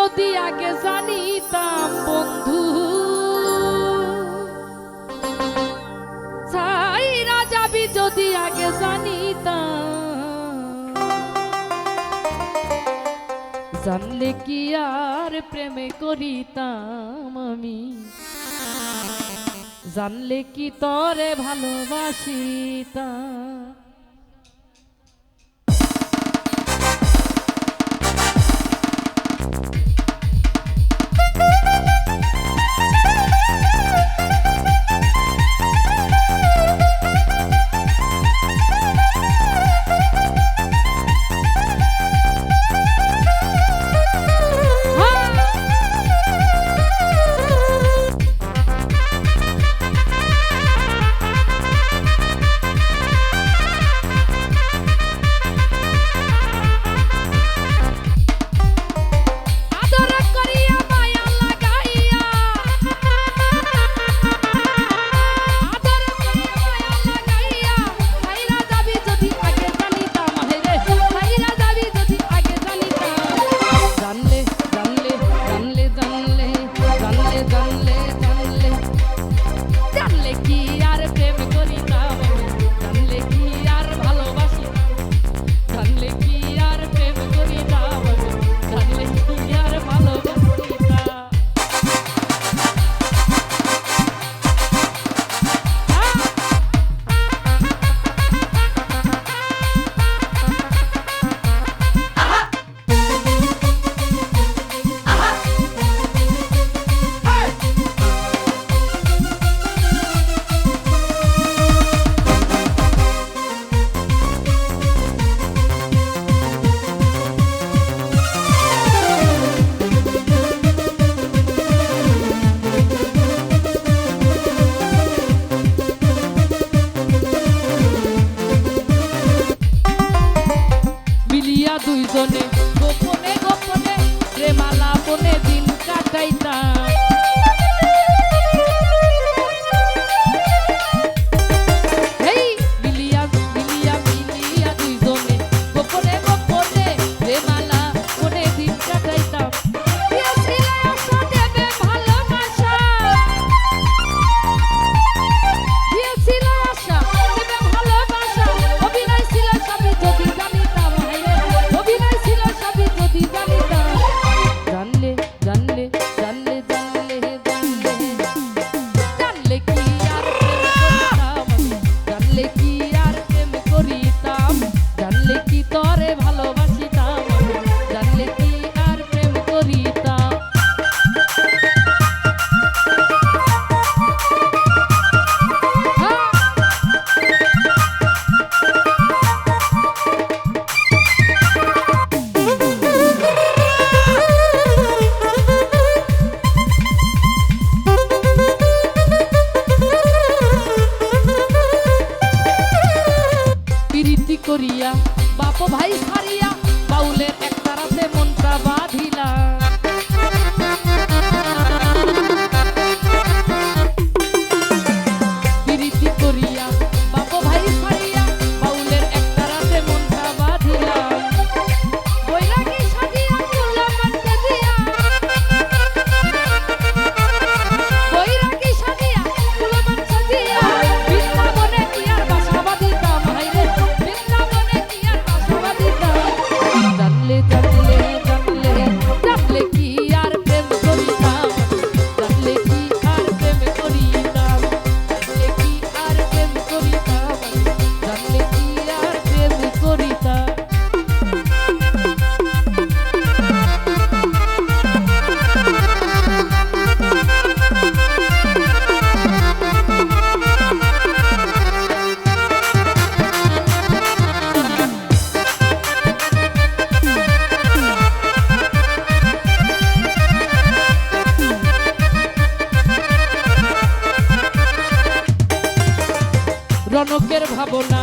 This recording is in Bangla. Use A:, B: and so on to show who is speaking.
A: যদি আগে জানিতাম, বন্ধু। ছাইরা যাবি যদি আগে জানিতাম। জানলে কি আর প্রেমে করিতাম আমি? জানলে কি তরে ভালোবাসিতাম? মালা বনে দিন কাটাইতাম। ভাবনা